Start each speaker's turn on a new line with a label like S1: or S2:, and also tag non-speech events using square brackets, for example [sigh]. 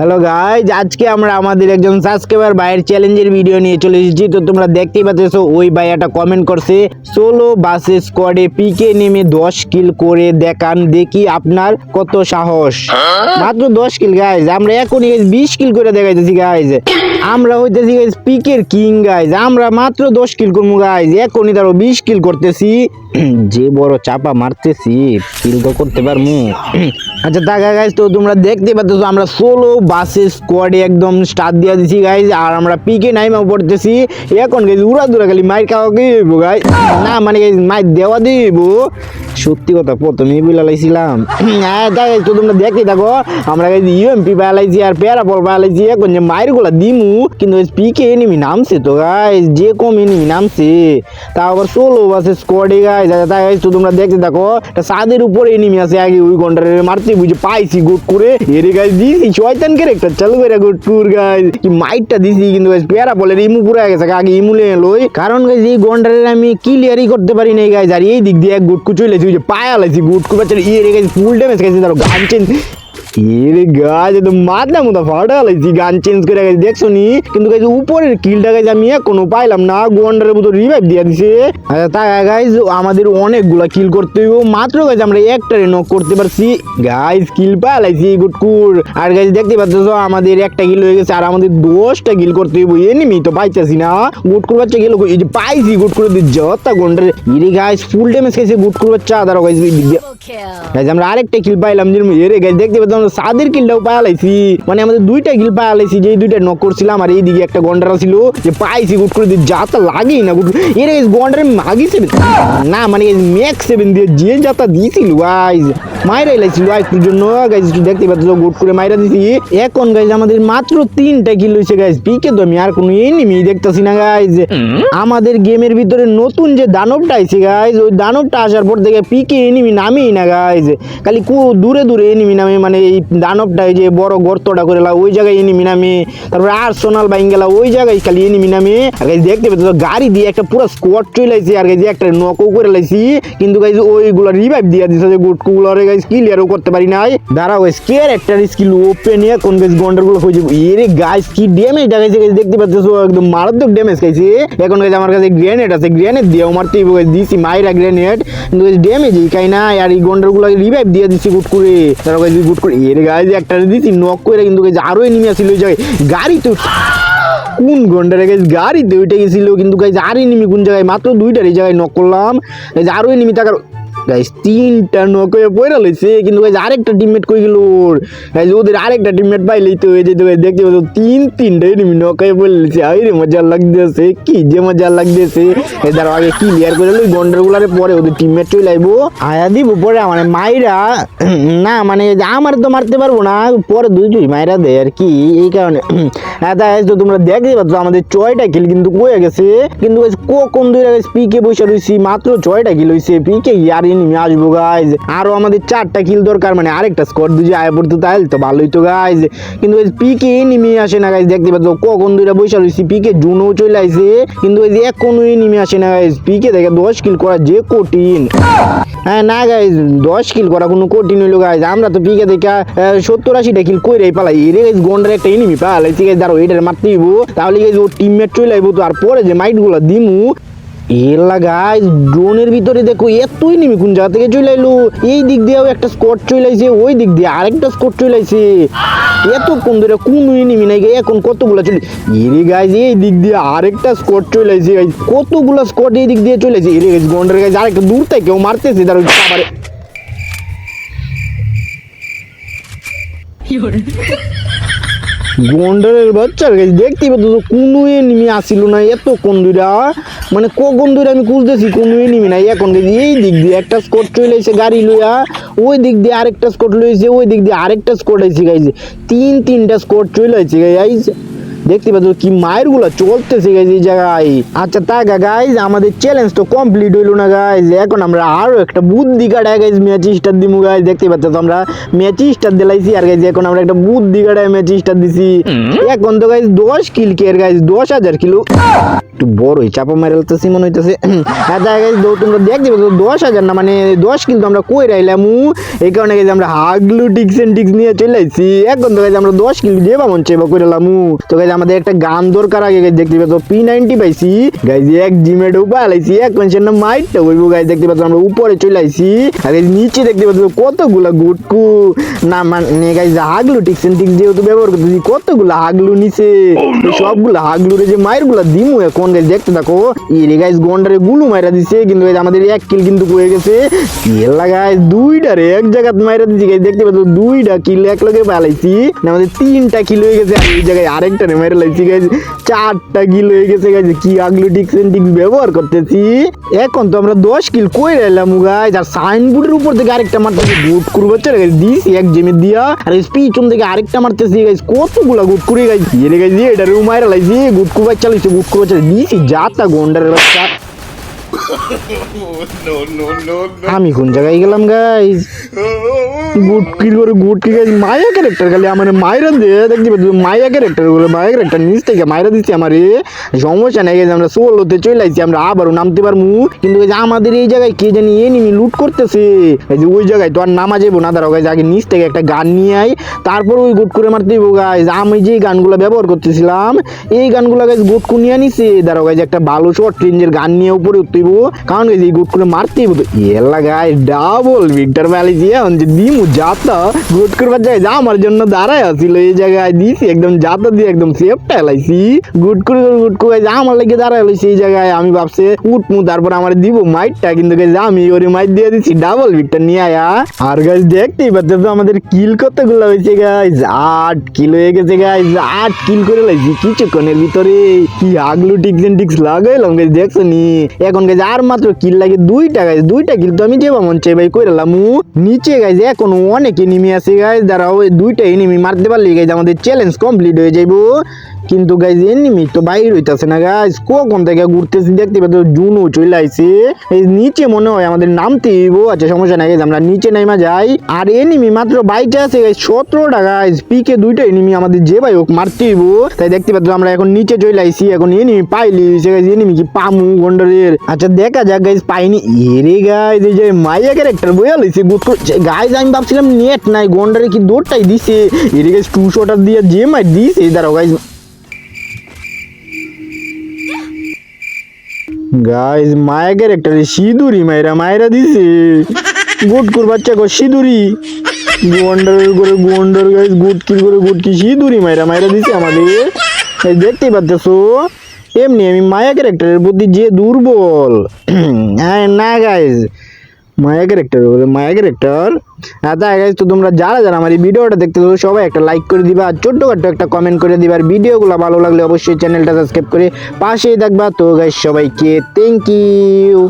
S1: Hello guys আজকে আমরা আমাদের একজন সাবস্ক্রাইবার ভাইয়ের চ্যালেঞ্জের ভিডিও নিয়ে চলে এসেছি। তো তোমরা দেখতেই পাচ্ছ ওই ভাই একটা কমেন্ট করছে সোলো বাসে স্কোয়াডে পিকে নেমে দশ কিল করে দেখান দেখি আপনার কত সাহস। মাত্র দশ কিল গাইজ আমরা এখনই বিশ কিল করে দেখাইতেছি গাইজ আমরা হইতেছি গাইজ পিকের কিং গাইজ আমরা মাত্র দশ কিল করব গাইজ এখনই তারও বিশ কিল করতেছি। [clears throat] যে বড় চাপা মারতেছি কিল তো করতে পারমু। [clears throat] আচ্ছা টাকা গাইজ তো তোমরা দেখতে পাচ্ছ আমরা সোলো বাসে স্কোয়াডে একদম স্টার্ট দিয়ে দিছি গাইজ আর আমরা পিকে নাইমা পড়তেছি। এখন গাইজ উড়া দুরা খালি মাইর খাওয়া হইবো গাইজ না মানে গাইজ মাইর দেওয়া দিব সত্যি কথা, প্রথমেই বলে লাইছিলাম। [clears throat] হ্যাঁ তাই তো তোমরা দেখতে থাকো, আমরা গাইজ ইউএমপি পালাইছি আর প্যারা বল পালাইছি এখন যে মায়েরগুলা দিমু, কিন্তু পিকে এনিমি নামছে তো গাইজ যে কম এনিমি নামছে। তা আবার সোলো বাসে স্কোয়াডে গাইজ তো তোমরা দেখতে থাকো। সাদের উপরে এনিমি আছে, আগে ওই গন্ডারের মারতে বুঝে পাইছি গুট করে। এরে গাইজ দিয়েছি শয়তান ক্যারেক্টার চালু করে গুড টুর গাইজ কি মাইটটা দিছি কিন্তু গাইজ পেয়ারা বলে ইমু পুরো গেছে, আগে ইমুলে লই কারণ গাইজ এই গন্ডারের আমি ক্লিয়ারই করতে পারি নাই গাইজ আর এই দিক দিয়ে এক গুটকু ওই যে পায়া লাইছি গুটকু বাচ্চা ইয়ে রে গাইজ ফুল ড্যামেজ গেছে ধরো গান চেঞ্জ এরে গাছ তো মাথা মতো ফাটা লাইছি গান চেঞ্জ করে গেছে দেখছ নি? কিন্তু গাইজ উপরের কিলটা গাইজ আমি এখনও পাইলাম না গোয়ান্ডারের মতো রিভাইভ দিয়ে দিছে। আচ্ছা তাই গাইজ আমাদের অনেকগুলা কিল করতে হইব মাত্র গাইজ আমরা একটারে নক করতে পারছি। গাইজ কিল পালাইছি গুটকুর। আর গাইজ দেখতে পাচ্ছ আমাদের একটা কিল হয়ে গেছে আর আমাদের দশটা কিল করতে হইব এনিমি তো পাইতেছি না। গুটকুর বাচ্চা গেল এই যে পাইছি গুটকুর যতা গোন্ডারে ইরে গাইজ ফুল ড্যামেজ খাইছে গুটকুর বাচ্চা
S2: Double kill.
S1: গাইজ আমরা আরেকটা কিল পাইলাম এরে গাইজ দেখতে আমরা সাদের কিলটাও পাইলাইছি মানে আমাদের দুইটা কিল পাইলাইছি যে দুইটা নক করছিলাম আর এইদিকে একটা গন্ডারা ছিল যে পাইছি গুট করে দিয়ে যাতা লাগেই না গুট এরে গাইজ গন্ডারে মাগি সেভেন না মানে ম্যাক্স সেভেন দিয়ে যে যাতা দিয়েছিল গাইজ মাইরা লাইছিল একটুর জন্য গাইজ একটু দেখতে পাচ্ছ গুট করে মাইরা দিছি। এখন গাইজ আমাদের মাত্র তিনটা কিল হয়েছে গাইজ পিকে তো আমি আর কোনো এনিমি দেখতেছি না গাইজ আমাদের গেমের ভিতরে নতুন যে দানবটা আইছে গাইজ ওই দানবটা আসার পর থেকে পিকে এনিমি নামেই না গাইজ খালি কু দূরে দূরে এনিমি নামে মানে এই দানবটা এই যে বড় গর্তটা করে ওই জায়গায় এনিমি নামে তারপরে আর্সোনাল বাইং গেলা ওই জায়গায় খালি এনিমি নামে আর গাইজ দেখতে পেতো গাড়ি দিয়ে একটা পুরো স্কোয়াড চলে আর গাইজ একটা নকও করে লাইছি। কিন্তু গাইজ ওইগুলো রিভাইভ দিয়ে দিছে যে গুটকুগুলো গাইজ ক্লিয়ারও করতে পারি নাই। দাঁড়াও গাইজ কেয়ার একটা স্কিল ওপেন এ কোন গাইজ গন্ডারগুলো হয়ে যাবে? এরে গাইজ, কি ড্যামেজ দেখাইছে গাইজ দেখতে পাচ্ছ, একদম মারাত্মক ড্যামেজ খাইছে। এখন গাইজ আমার কাছে গ্রেনেড আছে গ্রেনেড দিয়েও মারতে হইব গাইজ, দিছি মাইরা গ্রেনেড কিন্তু গাইজ ড্যামেজই খাই না আর এই গন্ডারগুলো রিভাইভ দিয়ে দিছি গুট করে তারা গাইজ গুট করে এরে যে একটা দিছি নক করে কিন্তু আরোই নিমি আসিল ওই জায়গায়। গাড়ি তো কোন ঘন্টারে গাইজ গাড়িতে উঠে গেছিল কিন্তু গাইজ আরই নিমি কোন জায়গায়? মাত্র দুইটার এই জায়গায় নক করলাম। আরোই নিমি টাকার গাইজ তিনটা নক হয়ে পয়রা লইছে, কিন্তু আরেকটা টিমমেট কই গেল ওদের আরেকটা টিমমেট পাইলেই তো এই যে তো গাইজ দেখতে পাচ্ছ, তিন তিনটা এনিমি নক হয়ে পড়ে লইছে। আই রে মজা লাগতেছে, কি যে মজা লাগতেছে। এই আগে ক্লিয়ার করে লই গন্ডার গুলারে পরে ওদের টিমমেট আয়া দিব পরে মানে মাইরা, [clears throat] না মানে আমার তো মারতে পারব না, পরে দুই দুই মাইরা দেয় আর কি, এই কারণে। [clears throat] হ্যাঁ তাই তো তোমরা দেখতে পাচ্ছ, আমাদের ছয়টা কিল কিন্তু কয়ে গেছে। কিন্তু কখন দুই পিকে বসে রয়েছি মাত্র ছয়টা কিল হয়েছে পিকে আর এনিমি আসব গাইজ আরও আমাদের চারটা কিল দরকার মানে আরেকটা স্কোয়াড দুই আয় পড়তে তাহলে তো ভালোই তো গাইজ কিন্তু পিকে এনিমি আসে না গাইজ দেখতে পাচ্ছ, কখন দুইটা বসে রয়েছি পিকে জুনও চলে আসে কিন্তু ওই যে এখনও এনিমি আসে না গাইজ পিকে দেখে দশ কিল করা যে কঠিন। হ্যাঁ না গাইজ দশ কিল করা কোনো কঠিন হইল গাইজ আমরা তো পিকে দেখা সত্তর আশিটা কিল কইরাই পালাই। এরে গাইজ গন্ডার একটা এনিমি পালাই ঠিক আছে দাঁড়ো এটার মারতে তাহলে গাইজ ও টিমমেট চলে আইবো তো, আর পরে যে মাইটগুলা দিমু এলা গাইজ ড্রোনের ভিতরে দেখো এতই নিমি কোন জায়গা থেকে চলে এলো? এই দিক দিয়েও একটা স্কট চলে ওই দিক দিয়ে আরেকটা স্কট চলে আইছে। এত কোন ধরে কোন নিমি নাই গে, এখন কতগুলা চলে এরে গাইজ এই দিক দিয়ে আরেকটা স্কট চলে আইছে কতগুলা স্কট এই দিক দিয়ে চলে এরে গাইজ গন্ডার গাইজ আরেকটা দূর থেকে কেউ মারতেছে তার আবার। গন্ডারের বাচ্চার কাছে দেখতে পেতো তো কোনো এনিমি আসিল না, এত কোন দুইটা? মানে ক কোন দুইটা আমি খুঁজতেছি কোনো এনিমি নাই। এখন দেখি এই দিক দিয়ে একটা স্কট চলে এসে গাড়ি লইয়া, ওই দিক দিয়ে আরেকটা স্কট লইছে, ওই দিক দিয়ে আরেকটা স্কট আইছে, গাইছে। তিন, তিনটা স্কট চলে আইছে, গাইছে। দেখতে পাচ্ছ কি মায়েরগুলা চলতেছে গাইজ এই জায়গায়। আচ্ছা তা গাইজ আমাদের চ্যালেঞ্জ তো কমপ্লিট হইল না গাইজ এখন আমরা আরও একটা বুদ্ধি কাটায় গাইজ ম্যাচ স্টার দিমু গাইজ দেখতে পাচ্ছ তো আমরা ম্যাচ স্টার দিলাইছি আর গাইজ এখন আমরা একটা বুদ্ধি কাটায় ম্যাচ স্টার দিছি। এখন তো গাইজ দশ কিল কে গাইজ দশ হাজার কিলো একটু বড়ই চাপা মারতেছি মনে হইতেছে। হ্যাঁ দেখা গেছে তোমরা দেখতে পাচ্ছ দশ হাজার না মানে দশ কিল তো আমরা কই রাইলাম? এই কারণে গেছে আমরা হাগলু টিক্স এন্ড টিক্স নিয়ে চলে আইছি। এখন তো গেছে আমরা দশ কিল যে বা মন চাইবা করে লামু তো গেছে আমাদের একটা গান দরকার আগে দেখতে পাচ্ছ পি নাইনটি পাইছি। গাইজ এক জিমেট উপরে আলাইছি এক মানুষের না মাইটটা হইব গাইজ দেখতে পাচ্ছ আমরা উপরে চলে আইছি। আর নিচে দেখতে পাচ্ছ কতগুলা গুটকু। না মানে গাইজ হাগলু টিক্স এন্ড টিক্স যেহেতু ব্যবহার করতেছি কতগুলা হাগলু নিচে এই সবগুলা হাগলুরে যে মায়েরগুলা দিমু এখন গাইজ দেখতে থাকো। এরে গাইজ গন্ডারে গুলু মাইরা দিছে কিন্তু guys আমাদের এক কিল কিন্তু হয়ে গেছে। এলা গাইজ দুইটা রে এক জায়গাত মাইরা দিছি গাইজ দেখতে পাচ্ছ দুইটা কিল এক লগে পালাইছি আমাদের তিনটা কিল হয়ে গেছে আর এই জায়গায় আরেকটা রে মাইরা লাইছি গাইজ চারটা কিল হয়ে গেছে গাইজ কি আগলু টিক্স এন্ড টিক্স ব্যবহার করতেছি? এখন তো আমরা দশ কিল কই রাইলাম গাইজ আর সাইনবোর্ডের উপর থেকে আরেকটা মারতেছি গুট করব চলে গাইজ দিস এক জেমে দিয়া, আর পিছন থেকে আরেকটা মারতেছি গাইজ কতগুলা গুট করে গাইজ এটা রুম মাইরা লাইছি গুট করবার চালাইছে গুট করবার চালাইছে দিছি যাতা গন্ডারের বাচ্চা. আমি কোন জায়গায় গেলাম গাইজ গুটকি করে গুটকি গাইজ মায়া ক্যারেক্টার খালি আমার মায়েরা দিয়ে মায়া ক্যারেক্টারগুলো, মায়া ক্যারেক্টার নিচ থেকে মায়েরা দিচ্ছে আমার সমস্যা নেই গেছে আমরা সোলোতে চলে আসছি আমরা আবারও নামতে পারব। কিন্তু আমাদের এই জায়গায় কে জানি এনিমি লুট করতেছে। ওই জায়গায় তো আর নামা যাব না, দাঁড়াও গাইজ আগে নিচ থেকে একটা গান নিয়ে আই তারপর ওই গুট করে মারতে হইব গাইজ আমি যে গানগুলো ব্যবহার করতেছিলাম, এই গানগুলো গাইজ গুট করে নিয়ে নিছে দাঁড়াও গাইজ একটা ভালো শর্ট রেঞ্জের গান নিয়ে উপরে উঠতে কারণ এলা গাইজ ডাবল ভিক্টর ভ্যালি দিয়ে যে দিমু গুট যা, আমার জন্য দাঁড়ায় আসছিল এই জায়গায় দিছি, একদম দিয়ে একদম গুট করে গুট করে, যা আমার দাঁড়ায় এই জায়গায়, আমি উঠমু, তারপর আমার দিব মাইটটা, কিন্তু আমি ওরে মাইট দিয়ে দিছি ডাবল ভিক্টর নিয়ে আয়া। আর গাইজ দেখতেই পাচ্ছ আমাদের কিল কতগুলো হয়েছে গাইজ আট কিল হয়ে গেছে গাইজ আট কিল করে লাইছি, কিছুক্ষণের ভিতরে কি আগলু টিক্স লাগাইলাম গাইজ দেখছ নি? এখন গাইজ আর মাত্র কিল লাগে দুইটা গাইজ দুইটা কিল তো আমি যেবা মন চাই ভাই কইরালাম নিচে গাইজ, এখন অনেক এনিমি আছে গাইজ দাঁড়া ওই দুইটা এনিমি মারতে পারলে গাইজ, আমাদের চ্যালেঞ্জ কমপ্লিট হয়ে যাইবো। কিন্তু গাইজ এনিমি তো বাইর হইতাছে না গাইজ কখন থেকে ঘুরতেছি দেখতে পাচ্ছ জুনও চলে আইছে। এই নিচে মনে হয় আমাদের নামতে হইব আচ্ছা সমস্যা নাই guys, আমরা নিচে নাইমা যাই। আর এনিমি মাত্র বাইটে আছে গাইজ সতেরোটা গাইজ পিকে দুইটা এনিমি আমাদের যে ভাই হোক মারতে হইব। তাই দেখতে পাচ্ছ আমরা এখন নিচে চলে আইছি এখন এনিমি পাইলি সে গাইজ এনিমি কি পামু গন্ডারের। আচ্ছা দেখা যাক গাইজ পাইনি। এরে গাইজ এই যে মাইয়া ক্যারেক্টার বইয়া লইছে গুড গাইজ আমি ভাবছিলাম নেট নাই গন্ডারে কি দৌড়টাই দিছে। এরে গাইজ টু শটার দিয়ে যে মাই দিছে দাঁড়াও গাইজ গাইজ মায়া একটা সিঁদুরি মায়েরা মায়েরা দিছে। গুটকুর বাচ্চা গো সিঁদুরি গোয়ান্ডার করে গোয়ান্ডার গাইজ গুটকির করে গুটকি সিঁদুরি মায়েরা মায়েরা দিছে আমাদের। দেখতেই পাচ্তেছো এমনি আমি মায়া ক্যারেক্টারের প্রতি যে দুর্বল। [clears throat] হ্যাঁ না guys Maya character Maya character হ্যাঁ তাই তো তোমরা যারা যারা আমার এই ভিডিওটা দেখতে চাও সবাই একটা লাইক করে দিবা, আর ছোট্ট ছোট্টখাট্ট একটা কমেন্ট করে দিবা, আর ভিডিওগুলো ভালো লাগলে অবশ্যই চ্যানেলটা সাবস্ক্রাইব করে পাশেই দেখবা তো গাইজ সবাইকে থ্যাংক ইউ